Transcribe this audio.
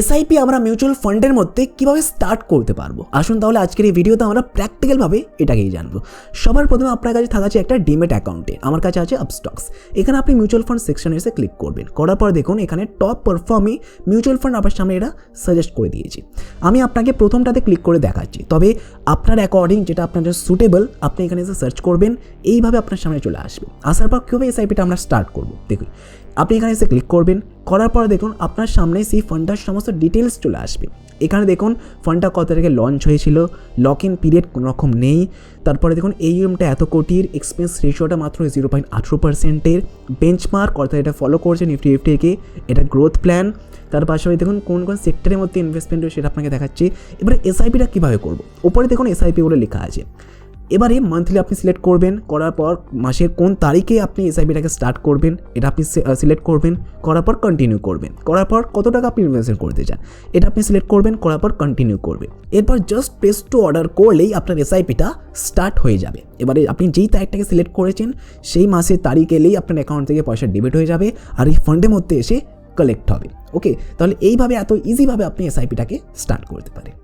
SIP আমরা mutual ফান্ডের মধ্যে কীভাবে স্টার্ট করতে পারব? আসুন তাহলে আজকের এই ভিডিওতে আমরা প্র্যাকটিক্যালভাবে এটাকেই জানব। সবার প্রথমে আপনার কাছে থাকা আছে একটা ডিমেট অ্যাকাউন্টে আমার কাছে আছে আপস্টক্স এখানে আপনি মিউচুয়াল ফান্ড সেকশনে এসে ক্লিক করবেন। করার পর দেখুন, এখানে টপ পারফর্মে মিউচুয়াল ফান্ড আপনার সামনে এটা সাজেস্ট করে দিয়েছি। আমি আপনাকে প্রথমটাতে ক্লিক করে দেখাচ্ছি। তবে আপনার অ্যাকর্ডিং যেটা আপনার জন্য সুটেবল আপনি এখানে এসে সার্চ করবেন। এইভাবে আপনার সামনে চলে আসবে। আসার পর কীভাবে এসআইপিটা আমরা স্টার্ট করব? দেখুন। আপনি এখানে এসে ক্লিক করবেন, করার পর দেখুন আপনার সামনে সেই ফান্ডটার সমস্ত ডিটেলস চলে আসবে। এখানে দেখুন ফান্ডটা কত তারিখে লঞ্চ হয়েছিল লক ইন পিরিয়ড কোনো রকম নেই। তারপরে দেখুন এইএমটা এত কোটির এক্সপেন্স রেশিওটা মাত্র জিরো পয়েন্ট আঠেরো পার্সেন্টের বেঞ্চমার্ক অর্থাৎ এটা ফলো করছে নিফটি নিফটিকে এটা গ্রোথ প্ল্যান তার পাশাপাশি দেখুন কোন কোন সেক্টরের মধ্যে ইনভেস্টমেন্ট সেটা আপনাকে দেখাচ্ছি। এবারে এসআইপিটা কীভাবে করব? ওপরে দেখুন এসআইপি বলে লেখা আছে। এবারে মান্থলি আপনি সিলেক্ট করবেন, করার পর মাসের কোন তারিখে আপনি এসআইপিটাকে স্টার্ট করবেন, এটা আপনি সিলেক্ট করবেন, করার পর কন্টিনিউ করবেন। করার পর কত টাকা আপনি ইনভেস্টমেন্ট করতে চান, এটা আপনি সিলেক্ট করবেন, করার পর কন্টিনিউ করবেন। এরপর জাস্ট প্রেস টু অর্ডার করলেই আপনার এসআইপিটা স্টার্ট হয়ে যাবে। এবারে আপনি যেই তারিখটাকে সিলেক্ট করেছেন, সেই মাসের তারিখ এলেই আপনার অ্যাকাউন্ট থেকে পয়সা ডেবিট হয়ে যাবে আর এই ফান্ডের মধ্যে এসে কালেক্ট হবে। ওকে তাহলে এইভাবে এত ইজিভাবে আপনি এসআইপিটাকে স্টার্ট করতে পারেন।